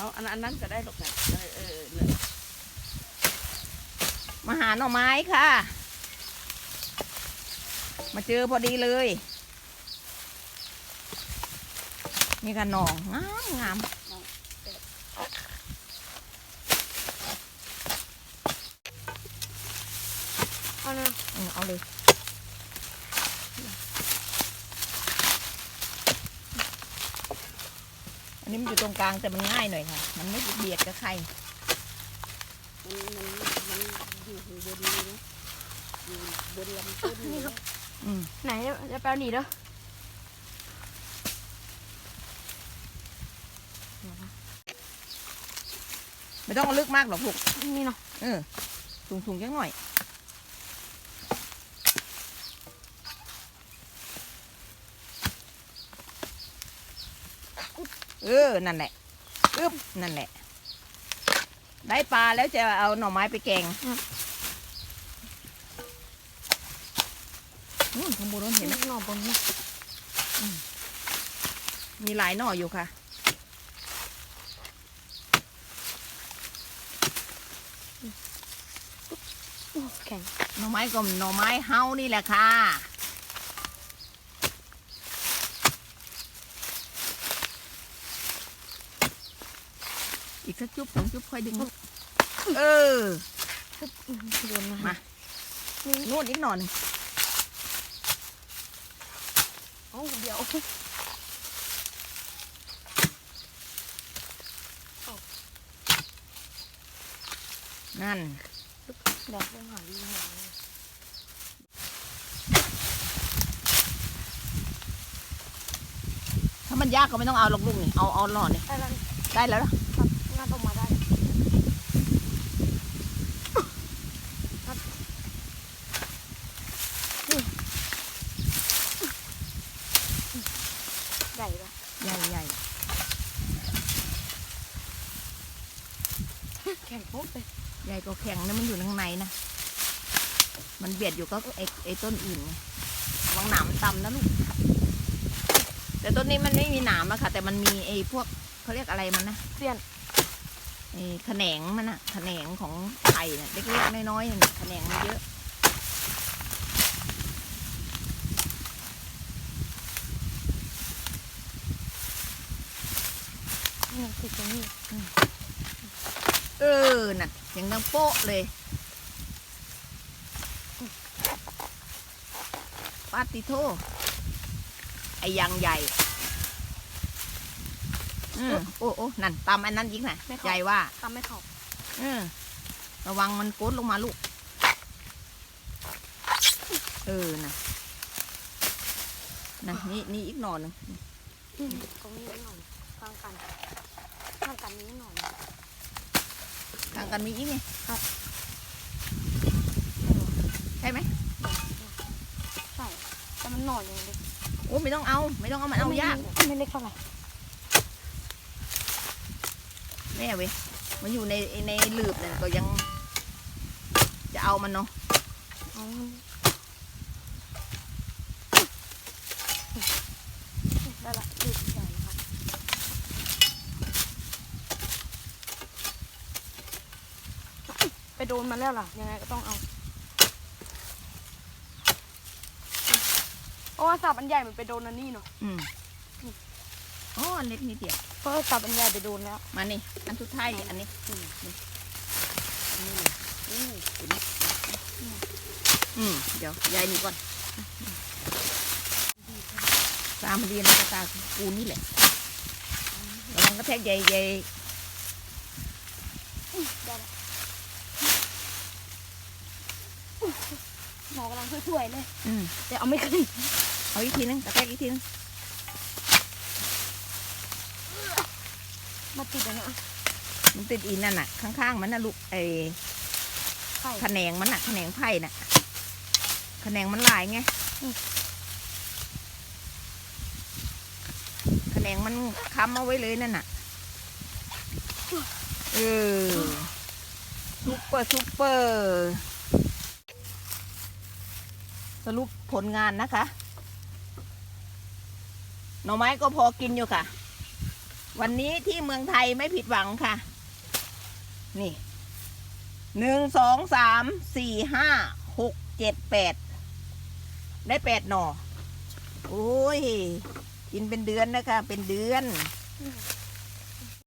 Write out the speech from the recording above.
เอาอันนั้นก็ได้หรอกนะเออเออเนี่ยมาหาหน่อไม้ค่ะ มาเจอพอดีเลยนี่กันหน่องามงามเอาเออเอาเลย นนี้มันอยู่ตรงกลางแต่มันง่ายหน่อยค่ะ มันไม่เบียดกับใคร มันมันมันอยู่ข้างบนเลยนะอยู่บนลำต้นนี่ครับอืมไหนจะแปลหนีเด้อไม่ต้องเอาลึกมากหรอกลูกนี่เนาะเออสูงสูงๆจังหน่อย เออ นั่นแหละอึ๊บนั่นแหละ ได้ปลาแล้วจะเอาหน่อไม้ไปแกงนู่นข้างบนนู้นเห็นไหมหน่อบนนี่มีหลายหน่ออยู่ค่ะอู้แข็ง หน่อไม้ก็หน่อไม้เฮานี่แหละค่ะ สักจุ๊บสองจุ๊บค่อยดึงลูกเออโดนนะมานู่นอีกหน่อยหนึ่งโอ้เดี๋ยวนั่นเดี๋ยวต้องหาดีหาถ้ามันยากก็ไม่ต้องเอาหรอกลูกนี่เอาเอาหน่อนี่ได้แล้ว ได้แล้วเหรองมาได้ครับใหญ่ปะใหญ่ใหญ่แข็งปุ๊บเลยใหญ่ก็แข็งนะมันอยู่ข้างในนะ มันเบียดอยู่ก็ไอ้ไอ้ต้นอื่นวังหนามต่ำนะลูก แต่ต้นนี้มันไม่มีหนามอะค่ะ แต่มันมีไอ้พวกเขาเรียกอะไรมันนะเสี้ยน ไอ้แขนงมันอะแขนงของไผ่เนี่ยเล็กๆน้อยๆเนี่ยแขนงมันเยอะ นี่ติดตรงนี้เออ น่ะเสียงดังโป๊ะเลย ปาติโทไอยางใหญ่ โอ้โอ้นั่นตามอันนั้นยิงน่ะใหญ่ว่าทำไม่เข้าเออระวังมันโกดลงมาลูก เออน่ะน่ะนี่นี่อีกหน่อหนึ่งตรงนี้หน่อยข้างกันข้างกันนี้หน่อยทางกันมีอีกไงครับใช่ไหมใช่แต่มันหน่อยอย่างเล็กโอ้ไม่ต้องเอา ไม่ต้องเอามันเอายากไม่เล็กเท่าไหร่ แม่เว้ยมันอยู่ในในหลืบเนี่ยก็ยัง จะเอามันเนาะอ๋อได้ละดูใหญ่นะครับไปโดนมันแล้วล่ะ ยังไงก็ต้องเอาเพราะว่าสับอันใหญ่มันไปโดนอันนี้เนาะอืมอ๋ออันเล็กนิดเดียว เพราะว่าสับอันใหญ่ไปโดนแล้ว มานี่ อันสุดท้ายนี่อันนี้อืมนี่อันนี้เลยอืมเห็นไหมอืมเดี๋ยวยายนี่ก่อนตามเรียนกระตากูนี่แหละระวังกระแทกใหญ่ใหญ่ได้ละหมอกำลังช่วยๆเลยอืมแต่เอาไม่ขึ้น เอาอีกทีนึงกระแทกอีกทีนึง มาติดอันเนี้ยมันติดอีนั่นน่ะ ข้างๆมันน่ะลูกไอ้ไข่แขนงมันน่ะแขนงไผ่น่ะแขนงมันหลายไงอืมแขนงมันค้ำเอาไว้เลยนั่นน่ะเออซุปเปอร์ซุปเปอร์ สรุปผลงานนะคะ หน่อไม้ก็พอกินอยู่ค่ะ วันนี้ที่เมืองไทยไม่ผิดหวังค่ะ นี่หนึ่งสองสามสี่ห้าหกเจ็ดแปดได้แปดหน่อ โอ้ย กินเป็นเดือนนะคะ เป็นเดือน